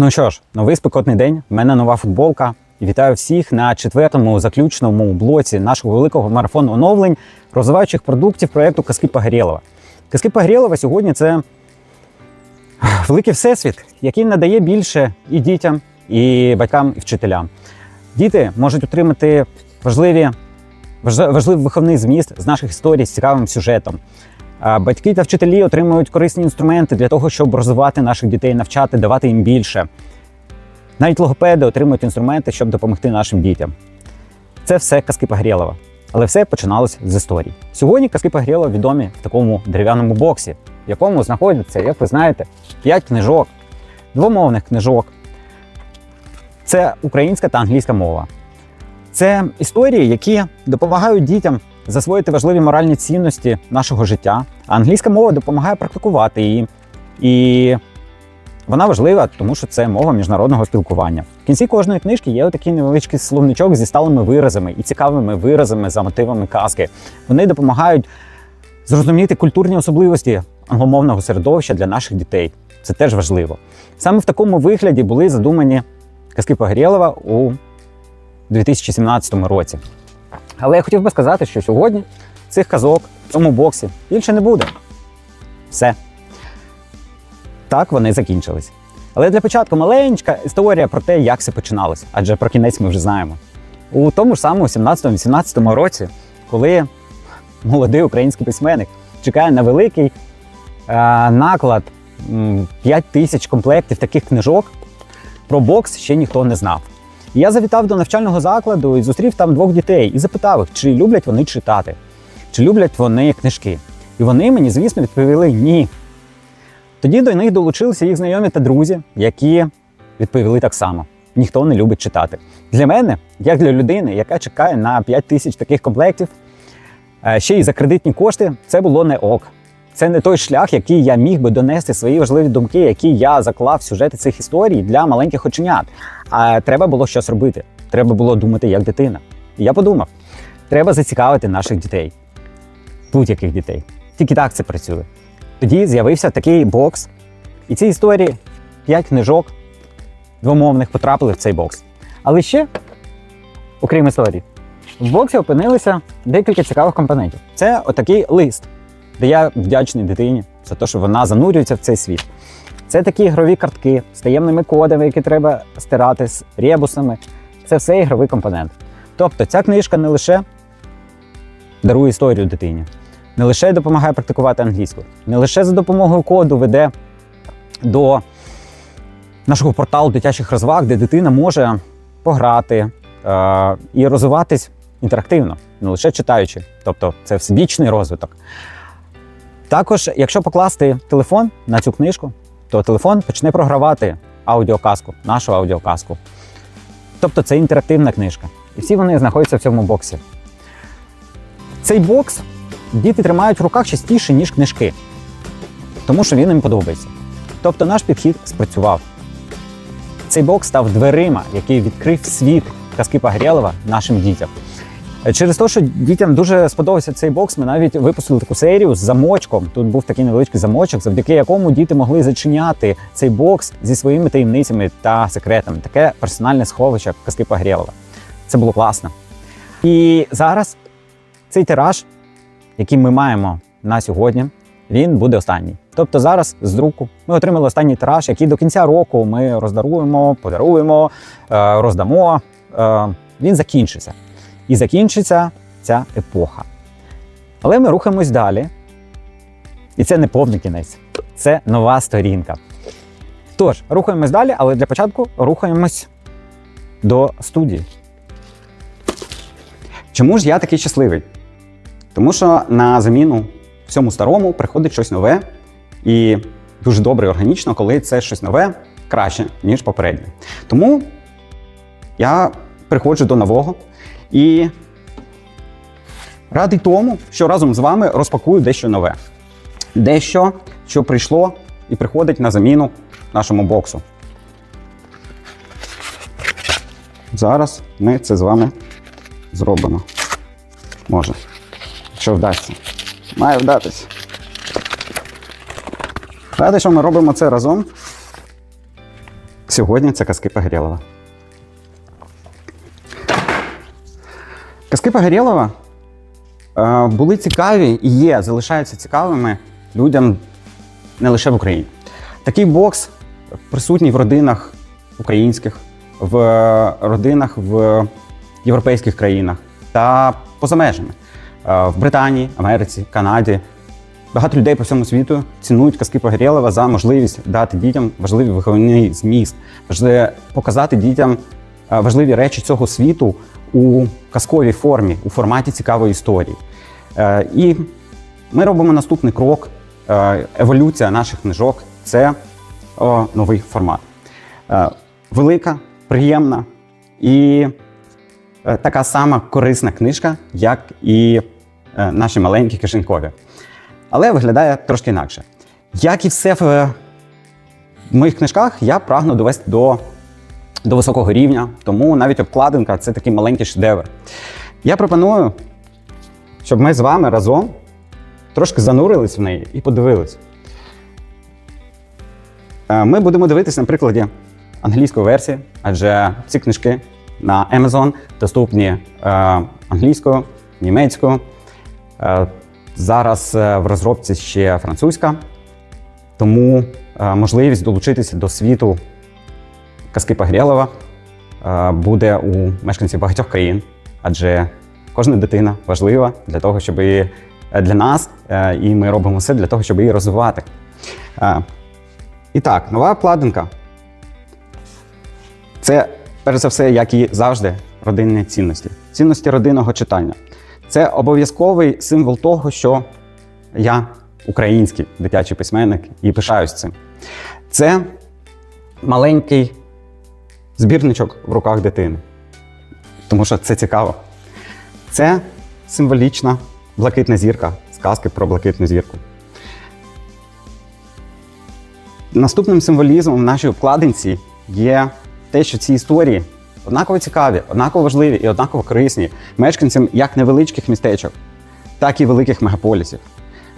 Ну що ж, новий спекотний день. У мене нова футболка. І Вітаю всіх на четвертому заключному блоці нашого великого марафону оновлень розвиваючих продуктів проєкту Казки Погорєлова. Казки Погорєлова сьогодні це великий всесвіт, який надає більше і дітям, і батькам, і вчителям. Діти можуть отримати важливі, важливий виховний зміст з наших історій з цікавим сюжетом. Батьки та вчителі отримують корисні інструменти для того, щоб розвивати наших дітей, навчати, давати їм більше. Навіть логопеди отримують інструменти, щоб допомогти нашим дітям. Це все казки Погрєлова. Але все починалося з історій. Сьогодні казки Погрєлова відомі в такому дерев'яному боксі, в якому знаходяться, як ви знаєте, 5 книжок, двомовних книжок. Це українська та англійська мова. Це історії, які допомагають дітям засвоїти важливі моральні цінності нашого життя. А англійська мова допомагає практикувати її. І вона важлива, тому що це мова міжнародного спілкування. В кінці кожної книжки є отакий невеличкий словничок зі сталими виразами і цікавими виразами за мотивами казки. Вони допомагають зрозуміти культурні особливості англомовного середовища для наших дітей. Це теж важливо. Саме в такому вигляді були задумані казки Погорєлова у 2017 році. Але я хотів би сказати, що сьогодні цих казок в цьому боксі більше не буде. Все. Так вони закінчились. Але для початку маленька історія про те, як все починалося, адже про кінець ми вже знаємо. У тому ж самому 17-18 році, коли молодий український письменник чекає на великий е, наклад 5 тисяч комплектів таких книжок, про бокс ще ніхто не знав. Я завітав до навчального закладу і зустрів там двох дітей і запитав їх, чи люблять вони читати, чи люблять вони книжки. І вони мені, звісно, відповіли ні. Тоді до них долучилися їх знайомі та друзі, які відповіли так само: ніхто не любить читати. Для мене, як для людини, яка чекає на 5 тисяч таких комплектів, е, ще й за кредитні кошти, це було не ок. Це не той шлях, який я міг би донести свої важливі думки, які я заклав сюжети цих історій для маленьких оченят. А треба було щось робити. Треба було думати як дитина. І я подумав: треба зацікавити наших дітей, будь-яких дітей. Тільки так це працює. Тоді з'явився такий бокс, і ці історії, п'ять книжок двомовних потрапили в цей бокс. Але ще, окрім історій, в боксі опинилися декілька цікавих компонентів. Це отакий лист, де я вдячний дитині за те, що вона занурюється в цей світ. Це такі ігрові картки з таємними кодами, які треба стирати з ребусами. Це все ігровий компонент. Тобто ця книжка не лише дарує історію дитині, не лише допомагає практикувати англійську, не лише за допомогою коду веде до нашого порталу дитячих розваг, де дитина може пограти е- і розвиватись інтерактивно, не лише читаючи. Тобто це всебічний розвиток. Також, якщо покласти телефон на цю книжку, то телефон почне програвати аудіоказку, нашу аудіоказку. Тобто це інтерактивна книжка. І всі вони знаходяться в цьому боксі. Цей бокс діти тримають в руках частіше, ніж книжки, тому що він їм подобається. Тобто наш підхід спрацював. Цей бокс став дверима, який відкрив світ казки Погрєлова нашим дітям. Через те, що дітям дуже сподобався цей бокс, ми навіть випустили таку серію з замочком. Тут був такий невеличкий замочок, завдяки якому діти могли зачиняти цей бокс зі своїми таємницями та секретами. Таке персональне сховище казки Погрєлова. Це було класно. І зараз цей тираж, який ми маємо на сьогодні, він буде останній. Тобто зараз з друку ми отримали останній тираж, який до кінця року ми роздаруємо, подаруємо, е, роздамо. Е, Він закінчиться. І закінчиться ця епоха. Але ми рухаємось далі. І це не повний кінець, це нова сторінка. Тож, рухаємось далі, але для початку рухаємось до студії. Чому ж я такий щасливий? Тому що на заміну всьому старому приходить щось нове, і дуже добре і органічно, коли це щось нове краще, ніж попереднє. Тому я приходжу до нового і радий тому, що разом з вами розпакую дещо нове. Дещо, що прийшло і приходить на заміну нашому боксу. Зараз ми це з вами зробимо. Може. Що вдасться. Має вдатись. Радий, що ми робимо це разом. Сьогодні це казки Погорєлова. Казки Погорєлова е, були цікаві і є, залишаються цікавими людям не лише в Україні. Такий бокс присутній в родинах українських, в родинах в європейських країнах та поза межами. Е, В Британії, Америці, Канаді. Багато людей по всьому світу цінують казки Погорєлова за можливість дати дітям важливий виховний зміст, показати дітям е, важливі речі цього світу у казковій формі, у форматі цікавої історії. Е, І ми робимо наступний крок. Е, Еволюція наших книжок це новий формат. Е, Велика, приємна і така сама корисна книжка, як і наші маленькі кишенькові. Але виглядає трошки інакше. Як і все в моїх книжках, я прагну довести до, до високого рівня, тому навіть обкладинка це такий маленький шедевр. Я пропоную, щоб ми з вами разом трошки занурились в неї і подивились. Е, Ми будемо дивитися на прикладі англійської версії, адже ці книжки на Amazon доступні е, англійською, німецькою. Е, Зараз в розробці ще французька, тому можливість долучитися до світу казки Погрєлова е, буде у мешканців багатьох країн, адже кожна дитина важлива для того, щоб і е, для нас, е, і ми робимо все для того, щоб її розвивати. І так, нова обкладинка. Це, перш за все, як і завжди, родинні цінності. Цінності родинного читання. Це обов'язковий символ того, що я український дитячий письменник і пишаюсь цим. Це маленький збірничок в руках дитини, тому що це цікаво. Це символічна блакитна зірка, сказки про блакитну зірку. Наступним символізмом в нашій обкладинці є те, що ці історії однаково цікаві, однаково важливі і однаково корисні мешканцям як невеличких містечок, так і великих мегаполісів.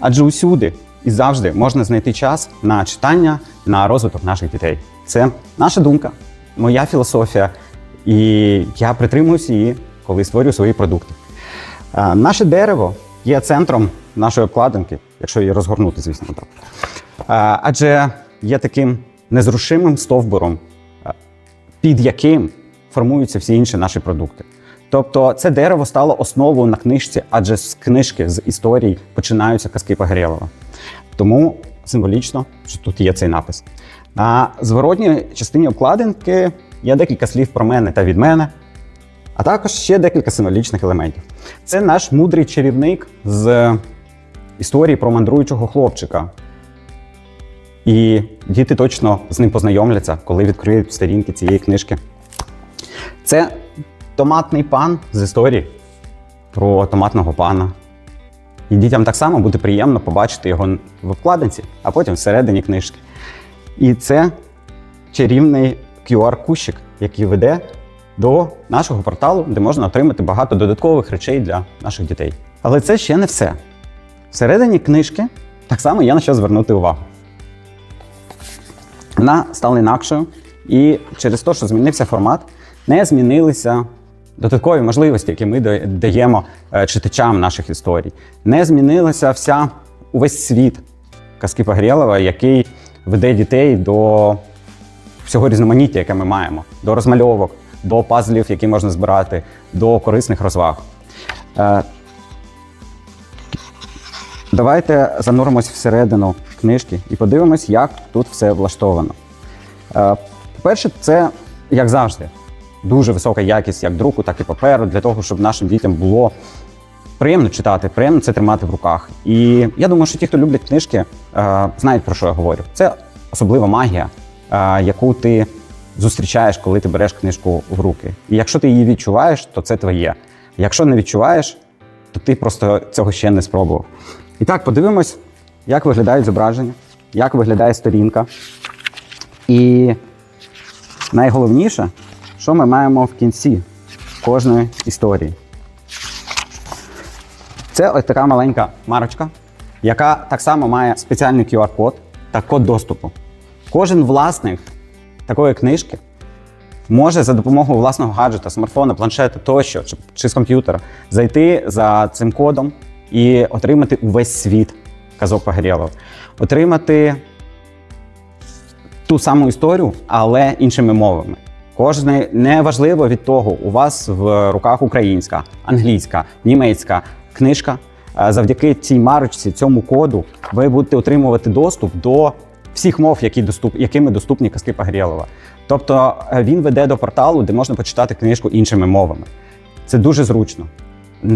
Адже усюди і завжди можна знайти час на читання, на розвиток наших дітей. Це наша думка, моя філософія, і я притримуюся її, коли створюю свої продукти. Наше дерево є центром нашої обкладинки, якщо її розгорнути, звісно, так. Адже є таким незрушимим стовбуром, під яким формуються всі інші наші продукти. Тобто це дерево стало основою на книжці, адже з книжки з історій починаються казки Погорєлова. Тому символічно, що тут є цей напис. На зворотній частині обкладинки є декілька слів про мене та від мене, а також ще декілька символічних елементів. Це наш мудрий чарівник з історії про мандруючого хлопчика. І діти точно з ним познайомляться, коли відкриють сторінки цієї книжки. Це томатний пан з історії про томатного пана. І дітям так само буде приємно побачити його в обкладинці, а потім всередині книжки. І це чарівний QR-кущик, який веде до нашого порталу, де можна отримати багато додаткових речей для наших дітей. Але це ще не все. Всередині книжки так само є на що звернути увагу. Вона стала інакшою, і через те, що змінився формат, не змінилися додаткові можливості, які ми даємо е, читачам наших історій. Не змінилася вся увесь світ казки Погрєлова, який веде дітей до всього різноманіття, яке ми маємо, до розмальовок, до пазлів, які можна збирати, до корисних розваг. Е, Давайте зануримось всередину книжки і подивимось, як тут все влаштовано. Е, По-перше, це, як завжди, дуже висока якість як друку, так і паперу, для того, щоб нашим дітям було приємно читати, приємно це тримати в руках. І я думаю, що ті, хто люблять книжки, е, знають про що я говорю. Це особлива магія, е, яку ти зустрічаєш, коли ти береш книжку в руки. І якщо ти її відчуваєш, то це твоє. Якщо не відчуваєш, то ти просто цього ще не спробував. І так, подивимось, як виглядають зображення, як виглядає сторінка. І найголовніше, що ми маємо в кінці кожної історії. Це ось така маленька марочка, яка так само має спеціальний QR-код та код доступу. Кожен власник такої книжки може за допомогою власного гаджета, смартфона, планшета тощо, чи, чи з комп'ютера зайти за цим кодом і отримати увесь світ казок Погорєлова. Отримати ту саму історію, але іншими мовами. Кожне неважливо від того, у вас в руках українська, англійська, німецька книжка. Е, Завдяки цій марочці, цьому коду, ви будете отримувати доступ до всіх мов, які доступ, якими доступні казки Погрєлова. Тобто е, він веде до порталу, де можна почитати книжку іншими мовами. Це дуже зручно.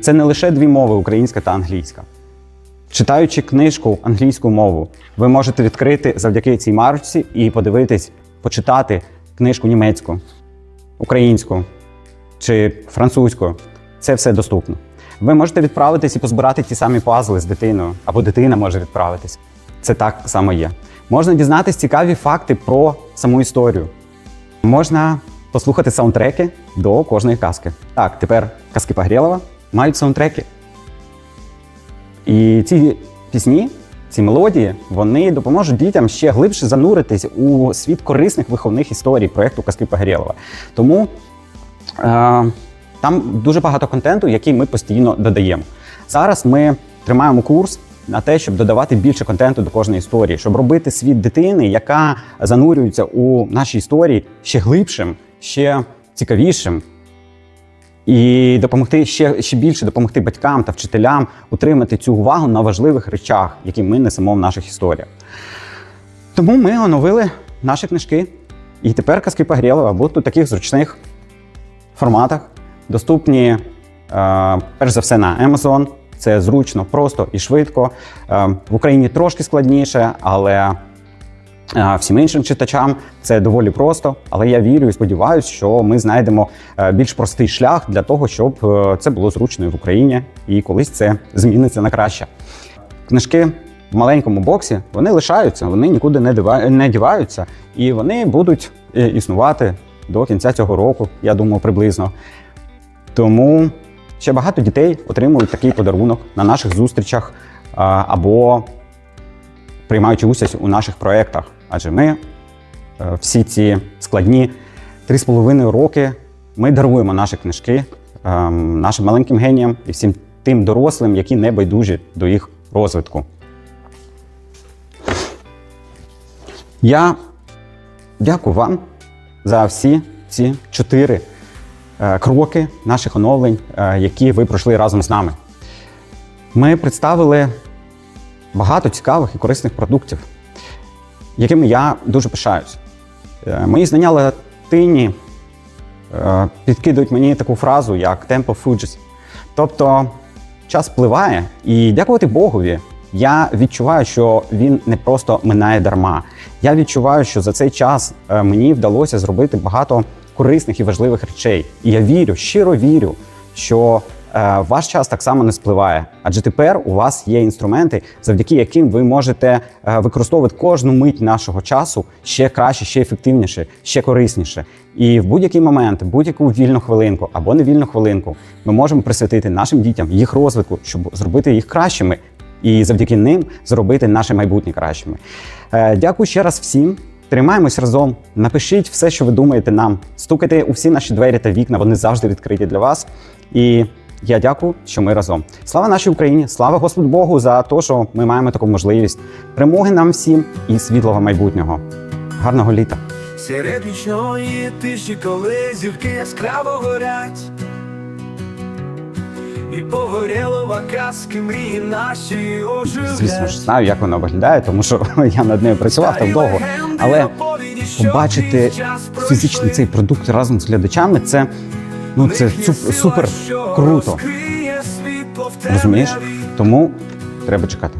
Це не лише дві мови українська та англійська. Читаючи книжку англійську мову, ви можете відкрити завдяки цій марочці і подивитись, почитати книжку німецьку, українську чи французьку. Це все доступно. Ви можете відправитись і позбирати ті самі пазли з дитиною, або дитина може відправитись. Це так само є. Можна дізнатись цікаві факти про саму історію. Можна послухати саундтреки до кожної казки. Так, тепер казки Погрєлова мають саундтреки. І ці пісні, ці мелодії, вони допоможуть дітям ще глибше зануритись у світ корисних виховних історій проєкту Казки Погрєлова. Тому е, там дуже багато контенту, який ми постійно додаємо. Зараз ми тримаємо курс на те, щоб додавати більше контенту до кожної історії, щоб робити світ дитини, яка занурюється у наші історії ще глибшим, ще цікавішим, і допомогти ще, ще більше допомогти батькам та вчителям утримати цю увагу на важливих речах, які ми несемо в наших історіях. Тому ми оновили наші книжки. І тепер казки Погрєлова будуть у таких зручних форматах, доступні е, перш за все на Amazon. Це зручно, просто і швидко. Е, в Україні трошки складніше, але е, всім іншим читачам це доволі просто. Але я вірю і сподіваюся, що ми знайдемо більш простий шлях для того, щоб це було зручно в Україні, і колись це зміниться на краще. Книжки в маленькому боксі вони лишаються, вони нікуди не діваються, і вони будуть існувати до кінця цього року, я думаю, приблизно. Тому ще багато дітей отримують такий подарунок на наших зустрічах або приймаючи участь у наших проєктах. Адже ми е, всі ці складні три з половиною роки ми даруємо наші книжки ем, нашим маленьким геніям і всім тим дорослим, які не байдужі до їх розвитку. Я дякую вам за всі ці чотири кроки наших оновлень, е, які ви пройшли разом з нами. Ми представили багато цікавих і корисних продуктів, якими я дуже пишаюсь. Е, Мої знання латині е, підкидують мені таку фразу, як tempo fugis. Тобто час впливає, і дякувати Богові, я відчуваю, що він не просто минає дарма. Я відчуваю, що за цей час е, мені вдалося зробити багато корисних і важливих речей. І я вірю, щиро вірю, що е, ваш час так само не спливає. Адже тепер у вас є інструменти, завдяки яким ви можете е, використовувати кожну мить нашого часу ще краще, ще ефективніше, ще корисніше. І в будь-який момент, будь-яку вільну хвилинку або невільну хвилинку, ми можемо присвятити нашим дітям їх розвитку, щоб зробити їх кращими і завдяки ним зробити наше майбутнє кращими. Е, Дякую ще раз всім. Тримаємось разом. Напишіть все, що ви думаєте нам. Стукайте у всі наші двері та вікна, вони завжди відкриті для вас. І я дякую, що ми разом. Слава нашій Україні! Слава Господу Богу за те, що ми маємо таку можливість. Перемоги нам всім і світлого майбутнього. Гарного літа! Серед нічної тиші, коли зірки яскраво горять, і погорєлова казки мрії наші оживлять. Звісно ж, знаю, як вона виглядає, тому що я над нею працював так довго. Але побачити фізичний цей продукт разом з глядачами це ну це супер круто. Розумієш? Тому треба чекати.